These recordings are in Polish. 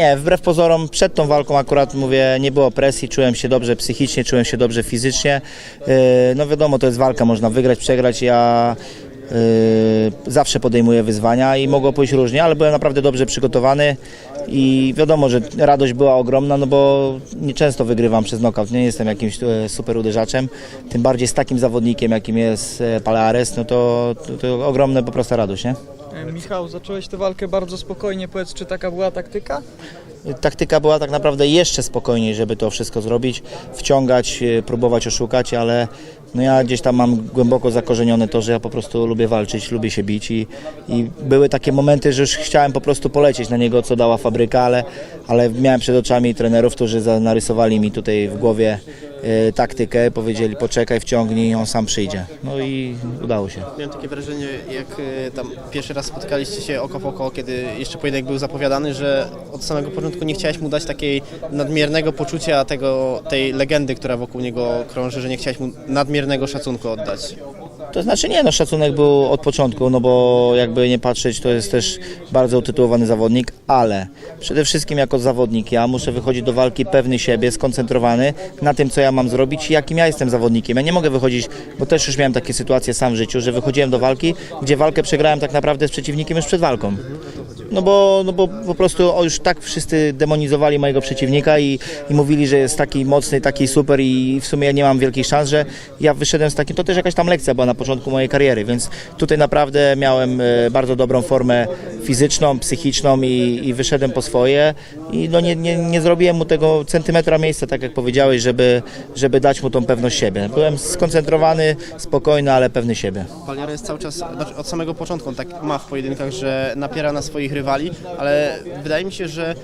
Nie, wbrew pozorom przed tą walką akurat mówię, nie było presji, czułem się dobrze psychicznie, czułem się dobrze fizycznie. Yy, No wiadomo, to jest walka, można wygrać, przegrać. Ja yy, zawsze podejmuję wyzwania i mogło pójść różnie, ale byłem naprawdę dobrze przygotowany i wiadomo, że radość była ogromna, no bo nieczęsto wygrywam przez knockout, nie jestem jakimś e, super uderzaczem, tym bardziej z takim zawodnikiem, jakim jest e, Paleares, no to, to, to ogromna po prostu radość, nie? E, Michał, zacząłeś tę walkę bardzo spokojnie. Powiedz, czy taka była taktyka? Taktyka była tak naprawdę jeszcze spokojniej, żeby to wszystko zrobić, wciągać, e, próbować oszukać, ale no ja gdzieś tam mam głęboko zakorzenione to, że ja po prostu lubię walczyć, lubię się bić i, i były takie momenty, że już chciałem po prostu polecieć na niego, co dała fabryka, ale, ale miałem przed oczami trenerów, którzy narysowali mi tutaj w głowie taktykę, powiedzieli poczekaj, wciągnij, on sam przyjdzie. No i udało się. Miałem takie wrażenie, jak y, tam pierwszy raz spotkaliście się oko w oko, kiedy jeszcze pojedynek był zapowiadany, że od samego początku nie chciałeś mu dać takiej nadmiernego poczucia tego, tej legendy, która wokół niego krąży, że nie chciałeś mu nadmiernego szacunku oddać. To znaczy nie, no szacunek był od początku, no bo jakby nie patrzeć, to jest też bardzo utytułowany zawodnik, ale przede wszystkim jako zawodnik ja muszę wychodzić do walki pewny siebie, skoncentrowany na tym, co ja mam zrobić i jakim ja jestem zawodnikiem. Ja nie mogę wychodzić, bo też już miałem takie sytuacje sam w życiu, że wychodziłem do walki, gdzie walkę przegrałem tak naprawdę z przeciwnikiem już przed walką. No bo, no bo po prostu już tak wszyscy demonizowali mojego przeciwnika i, i mówili, że jest taki mocny, taki super i w sumie ja nie mam wielkich szans, że ja wyszedłem z takim, to też jakaś tam lekcja była na początku mojej kariery, więc tutaj naprawdę miałem e, bardzo dobrą formę fizyczną, psychiczną i, i wyszedłem po swoje i no nie, nie, nie zrobiłem mu tego centymetra miejsca, tak jak powiedziałeś, żeby, żeby dać mu tą pewność siebie. Byłem skoncentrowany, spokojny, ale pewny siebie. Paliara jest cały czas, znaczy od samego początku on tak ma w pojedynkach, że napiera na swoich ale wydaje mi się, że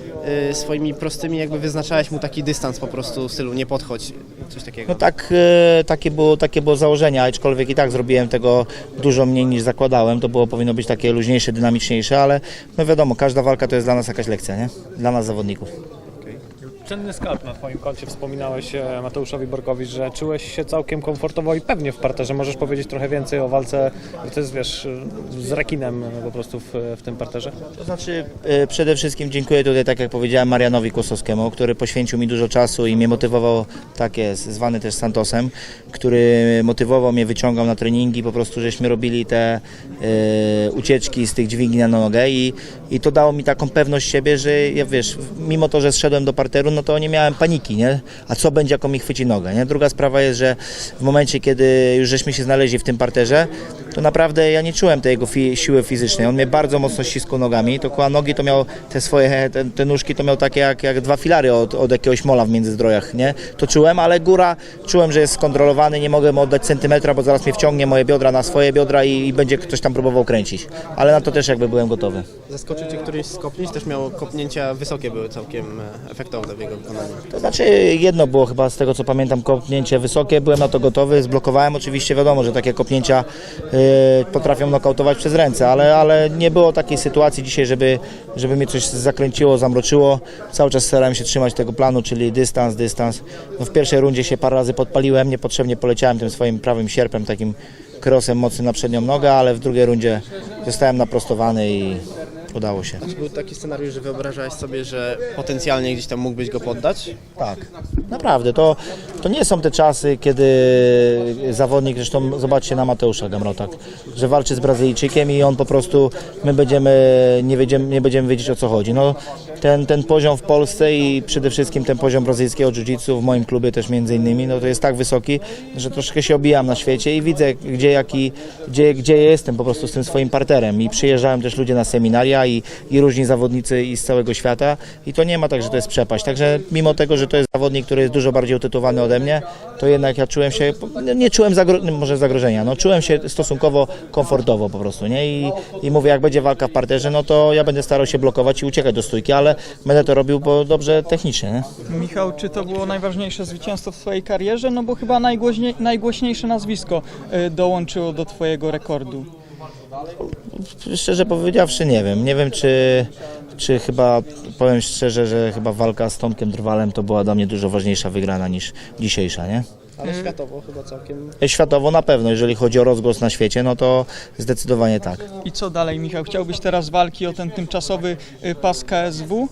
y, swoimi prostymi jakby wyznaczałeś mu taki dystans po prostu w stylu nie podchodź, coś takiego. No tak, e, takie było, takie było założenie, aczkolwiek i tak zrobiłem tego dużo mniej niż zakładałem. To było powinno być takie luźniejsze, dynamiczniejsze, ale no wiadomo, każda walka to jest dla nas jakaś lekcja, nie? Dla nas zawodników. Cenny skarb na Twoim koncie. Wspominałeś e, Mateuszowi Borkowi, że czułeś się całkiem komfortowo i pewnie w parterze. Możesz powiedzieć trochę więcej o walce, to jest wiesz, z rekinem po prostu w, w tym parterze? To znaczy, e, przede wszystkim dziękuję tutaj, tak jak powiedziałem, Marianowi Kłosowskiemu, który poświęcił mi dużo czasu i mnie motywował, tak jest, zwany też Santosem, który motywował mnie, wyciągał na treningi, po prostu żeśmy robili te e, ucieczki z tych dźwigni na nogę i, i to dało mi taką pewność siebie, że ja wiesz, mimo to, że zszedłem do parteru, no to nie miałem paniki, nie? A co będzie, jak on mi chwyci nogę, nie? Druga sprawa jest, że w momencie, kiedy już żeśmy się znaleźli w tym parterze, to naprawdę ja nie czułem tej jego fi- siły fizycznej. On mnie bardzo mocno ściskał nogami, to koła nogi to miał te swoje, te, te nóżki to miał takie jak, jak dwa filary od, od jakiegoś mola w międzyzdrojach, nie? To czułem, ale góra czułem, że jest skontrolowany, nie mogę mu oddać centymetra, bo zaraz mnie wciągnie moje biodra na swoje biodra i, i będzie ktoś tam próbował kręcić. Ale na to też jakby byłem gotowy. Zaskoczył Cię któryś z kopnięć, też miał kopnięcia wysokie, były całkiem e, efektowne w jego wykonaniu. To znaczy jedno było chyba z tego co pamiętam kopnięcie wysokie, byłem na to gotowy, zblokowałem oczywiście wiadomo, że takie kopnięcia y, potrafią nokautować przez ręce, ale, ale nie było takiej sytuacji dzisiaj, żeby, żeby mnie coś zakręciło, zamroczyło. Cały czas starałem się trzymać tego planu, czyli dystans, dystans. No w pierwszej rundzie się parę razy podpaliłem, niepotrzebnie poleciałem tym swoim prawym sierpem, takim krosem mocnym na przednią nogę, ale w drugiej rundzie zostałem naprostowany i udało się. Czy był taki scenariusz, że wyobrażałeś sobie, że potencjalnie gdzieś tam mógłbyś go poddać? Tak, naprawdę. To, to nie są te czasy, kiedy zawodnik, zresztą zobaczcie na Mateusza Gamrotak, że walczy z Brazylijczykiem i on po prostu, my będziemy, nie, będziemy, nie będziemy wiedzieć o co chodzi. No, ten, ten poziom w Polsce i przede wszystkim ten poziom brazylijskiego jiu-jitsu w moim klubie też między innymi, no to jest tak wysoki, że troszkę się obijam na świecie i widzę, gdzie, jaki, gdzie, gdzie jestem po prostu z tym swoim parterem. I przyjeżdżają też ludzie na seminaria i, i różni zawodnicy i z całego świata i to nie ma tak, że to jest przepaść. Także mimo tego, że to jest zawodnik, który jest dużo bardziej utytułowany ode mnie, to jednak ja czułem się, no nie czułem zagro, może zagrożenia, no czułem się stosunkowo komfortowo po prostu, nie? I, I mówię, jak będzie walka w parterze, no to ja będę starał się blokować i uciekać do stójki, ale będę to robił bo dobrze technicznie, nie? Michał, czy to było najważniejsze zwycięstwo w Twojej karierze? No bo chyba najgłośniej, najgłośniejsze nazwisko y, dołączyło do Twojego rekordu. Szczerze powiedziawszy nie wiem. Nie wiem czy, czy chyba, powiem szczerze, że chyba walka z Tomkiem Drwalem to była dla mnie dużo ważniejsza wygrana niż dzisiejsza, nie? Ale światowo chyba całkiem... Światowo na pewno, jeżeli chodzi o rozgłos na świecie, no to zdecydowanie tak. I co dalej, Michał? Chciałbyś teraz walki o ten tymczasowy y, pas KSW?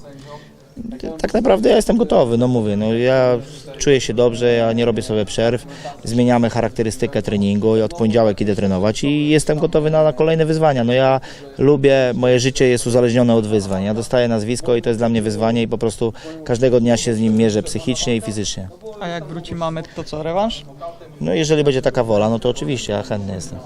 Tak naprawdę ja jestem gotowy, no mówię, no ja czuję się dobrze, ja nie robię sobie przerw, zmieniamy charakterystykę treningu i od poniedziałek idę trenować i jestem gotowy na, na kolejne wyzwania. No ja lubię, moje życie jest uzależnione od wyzwań. Ja dostaję nazwisko i to jest dla mnie wyzwanie i po prostu każdego dnia się z nim mierzę psychicznie i fizycznie. A jak wróci Mamet, to co, rewanż? No jeżeli będzie taka wola, no to oczywiście ja chętny jestem.